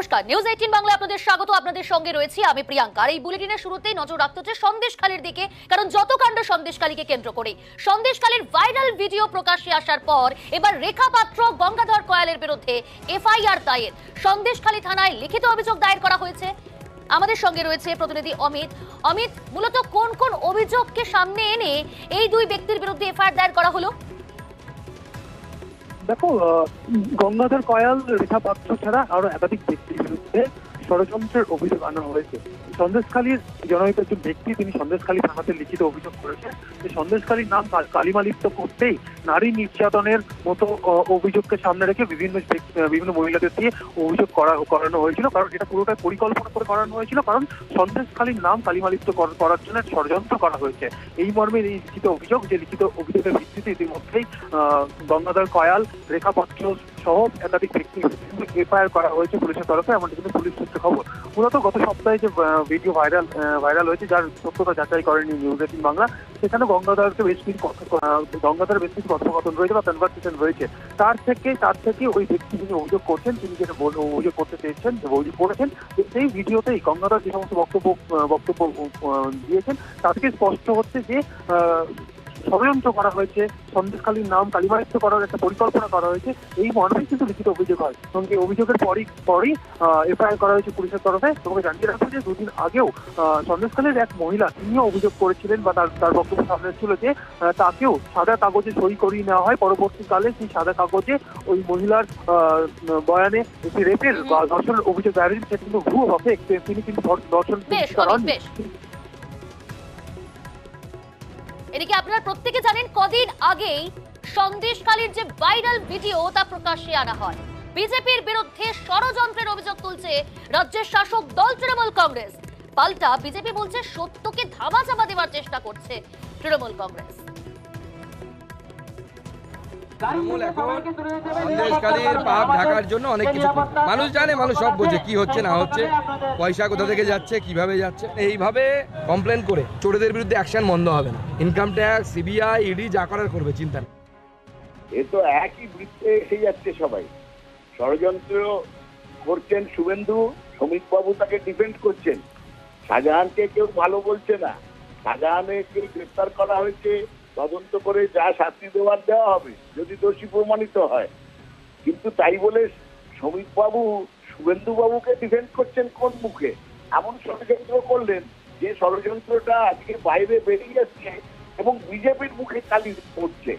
নমস্কার। News eighteen Bangla আপনাদের স্বাগত। আপনাদের সঙ্গে রয়েছি আমি প্রিয়াঙ্কা। এই বুলেটিনের শুরুতেই নজর রাখতে হচ্ছে সন্দেশখালীর দিকে, কারণ যত কাণ্ড সন্দেশখালীকে কেন্দ্র করে সন্দেশখালীর ভাইরাল ভিডিও প্রকাশ্যে আসার পর এবার রেখা পাত্র গঙ্গাধর কয়ালের বিরুদ্ধে এফআইআর দায়ের। সন্দেশখালী থানায় লিখিত অভিযোগ দায়ের করা হয়েছে। আমাদের সঙ্গে রয়েছে প্রতিনিধি অমিত। অমিত, মূলত কোন কোন অভিযোগকে সামনে এনে এই দুই ব্যক্তির বিরুদ্ধে এফআইআর দায়ের করা হলো? দেখো গঙ্গাধর কয়াল রেখা পাত্র ছাড়া আরও একাধিক ব্যক্তির বিরুদ্ধে ষড়যন্ত্রের অভিযোগ আনা হয়েছে। সন্দেশখালীর জনহিত একজন ব্যক্তি, তিনি সন্দেশখালী থানাতে লিখিত অভিযোগ করেছেন যে সন্দেশখালীর নাম কাল- কালিমালিপ্ত করতেই নারী নির্যাতনের মতো অভিযোগকে সামনে রেখে বিভিন্ন বিভিন্ন মহিলাদের দিয়ে অভিযোগ করা, করানো হয়েছিল। কারণ এটা পুরোটাই পরিকল্পনা করে করানো হয়েছিল। কারণ সন্দেশখালীর নাম কালিমালিপ্ত করার জন্য ষড়যন্ত্র করা হয়েছে। এই মর্মে এই লিখিত অভিযোগ, যে লিখিত অভিযোগের ভিত্তিতে ইতিমধ্যেই গঙ্গাধর কয়াল, রেখা পাত্র সহ একাধিক ব্যক্তি এফআইআর করা হয়েছে পুলিশের তরফে এমনটি কিন্তু পুলিশ সূত্রে খবর। মূলত গত সপ্তাহে যে ভিডিও ভাইরাল ভাইরাল হয়েছে, যার সত্যতা যাচাই করেনি নিউজ এইটিন বাংলা সেখানে গঙ্গাধরকে বেশ কিছু গঙ্গাধর বেশ কিছু কথোপকথন রয়েছে বা কনভারসেশন রয়েছে। তার থেকে তার থেকে ওই ব্যক্তি যিনি অভিযোগ করছেন, তিনি যেটা অভিযোগ করতে চেয়েছেন অভিযোগ করেছেন সেই ভিডিওতেই গঙ্গাধর যে সমস্ত বক্তব্য বক্তব্য দিয়েছেন তা থেকে স্পষ্ট হচ্ছে যে ষড়যন্ত্র করা হয়েছে সন্দেশখালীর নাম কালিমালিপ্ত করার একটা পরিকল্পনা করা হয়েছে এই মর্মেই কিন্তু লিখিত অভিযোগ হয়। এবং এই অভিযোগের পরই পরই এফআইআর করা হয়েছে পুলিশের তরফে। তোমাকে জানিয়ে রাখব যে দুদিন আগেও আহ, সন্দেশখালীর এক মহিলা তিনিও অভিযোগ করেছিলেন বা তার তার বক্তব্য সামনে ছিল যে তাকেও সাদা কাগজে সই করিয়ে নেওয়া হয়। পরবর্তীকালে সেই সাদা কাগজে ওই মহিলার বয়ানে একটি রেপের বা ধর্ষণের অভিযোগ দায়ের সেটা কিন্তু ভুয়ো হবে তিনি কিন্তু ধর- ধর্ষণ বেশ। এদিকে আপনারা প্রত্যেকে জানেন কদিন আগেই সন্দেশকালীর যে ভাইরাল ভিডিও তা প্রকাশ্যে আনা হয়? বিজেপির বিরুদ্ধে ষড়যন্ত্রের অভিযোগ তুলছে রাজ্যের শাসক দল তৃণমূল কংগ্রেস। পাল্টা বিজেপি বলছে সত্যকে ধামাচাপা দেওয়ার চেষ্টা করছে তৃণমূল কংগ্রেস। তৃণমূল এখন সন্দেশকারীর পাপ ঢাকার জন্য অনেক কিছু মানুষ জানে মানুষ সব বোঝে কি হচ্ছে না হচ্ছে। পয়সা কোথা থেকে যাচ্ছে কীভাবে যাচ্ছে এইভাবে কমপ্লেন করে। চোরেদের বিরুদ্ধে অ্যাকশন বন্ধ হবে না। ইনকাম ট্যাক্স সিবিআই ইডি যা করার করবে চিন্তা নেই। এ তো একই বৃত্তে এসে যাচ্ছে সবাই। ষড়যন্ত্র করছেন শুভেন্দু শ্রমিক বাবু তাকে ডিফেন্ড করছেন। শাহজাহানকে কেউ ভালো বলছে না। শাহজাহানকে গ্রেফতার করা হয়েছে। তদন্ত করে যা শাস্তি দেওয়ার দেওয়া হবে, যদি দোষী প্রমাণিত হয়। কিন্তু তাই বলে শ্রমিক বাবু শুভেন্দু বাবুকে ডিফেন্ড করছেন কোন মুখে? এমন ষড়যন্ত্র করলেন যে ষড়যন্ত্রটা আজকে বাইরে বেরিয়ে যাচ্ছে এবং বিজেপির মুখে কালি পড়ছে।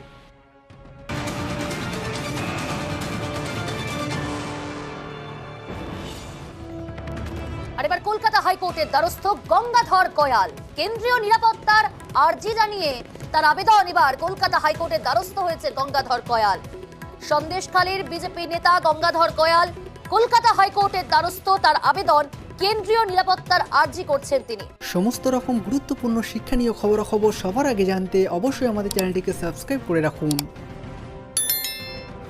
এবার কলকাতা হাইকোর্টের দ্বারস্থ গঙ্গাধর কয়াল, কেন্দ্রীয় নিরাপত্তার আর্জি জানিয়ে তার আবেদন। এবার কলকাতা হাইকোর্টের দ্বারস্থ হয়েছে গঙ্গাধর কয়াল। সন্দেশখালীর বিজেপি নেতা গঙ্গাধর কয়াল কলকাতা হাইকোর্টের দ্বারস্থ। তার আবেদন কেন্দ্রীয় নিরাপত্তার আর্জি করছেন তিনি। সমস্ত রকম গুরুত্বপূর্ণ শিক্ষণীয় খবরাখবর সবার আগে জানতে অবশ্যই আমাদের চ্যানেলটিকে সাবস্ক্রাইব করে রাখুন।